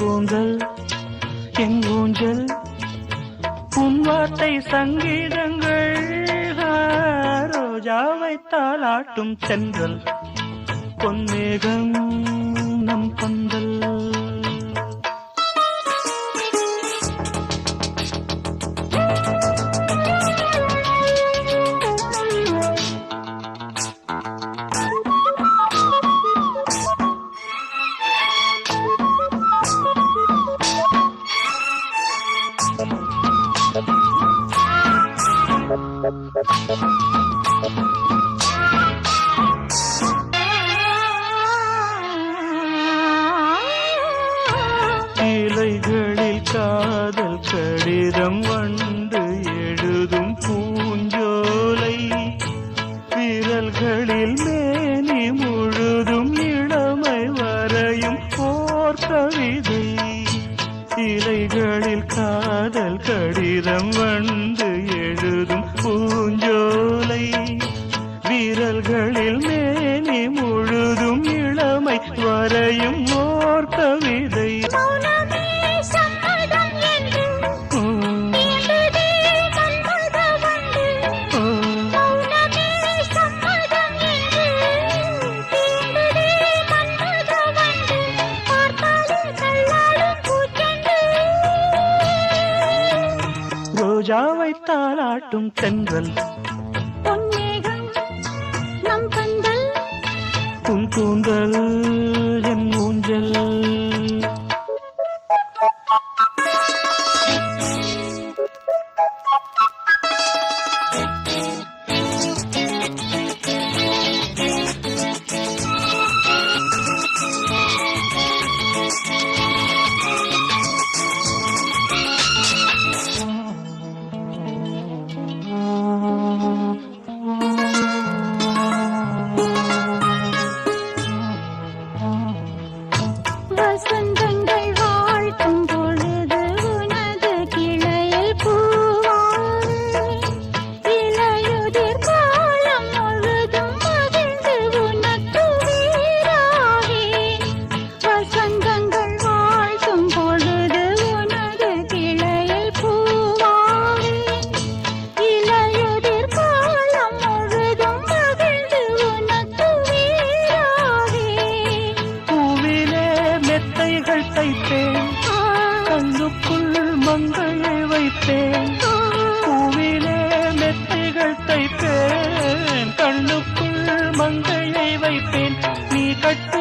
உன் கூந்தல் என் ஊஞ்சல் உன் வார்த்தை சங்கீதங்கள். ரோஜாவைத்தால் ஆட்டும் தாளாட்டும் சென்றல் பொன்மேகம் நம் பொன் இலைகளில் காதல் கடிதம் வந்து எழுதும் பூஞ்சோலை. விரல்களில் மேனி முழுதும் இளமை வரையும் போர் கவிதை. இலைகளில் கடிதம் வந்து எழுதும் பூஞ்சோலை. விரல்களில் மேனி முழுதும் இளமை வரையும் ஓர் கவிதை. ரோஜாவை தாளாட்டும் தென்றல். பொன்மேகம் நம் பந்தல் உன் கூந்தல் தைப்பேன். பூவிலே மெத்தைகள் தைப்பேன். கண்ணுக்குள் மங்கையை வைப்பேன். நீ கட்டு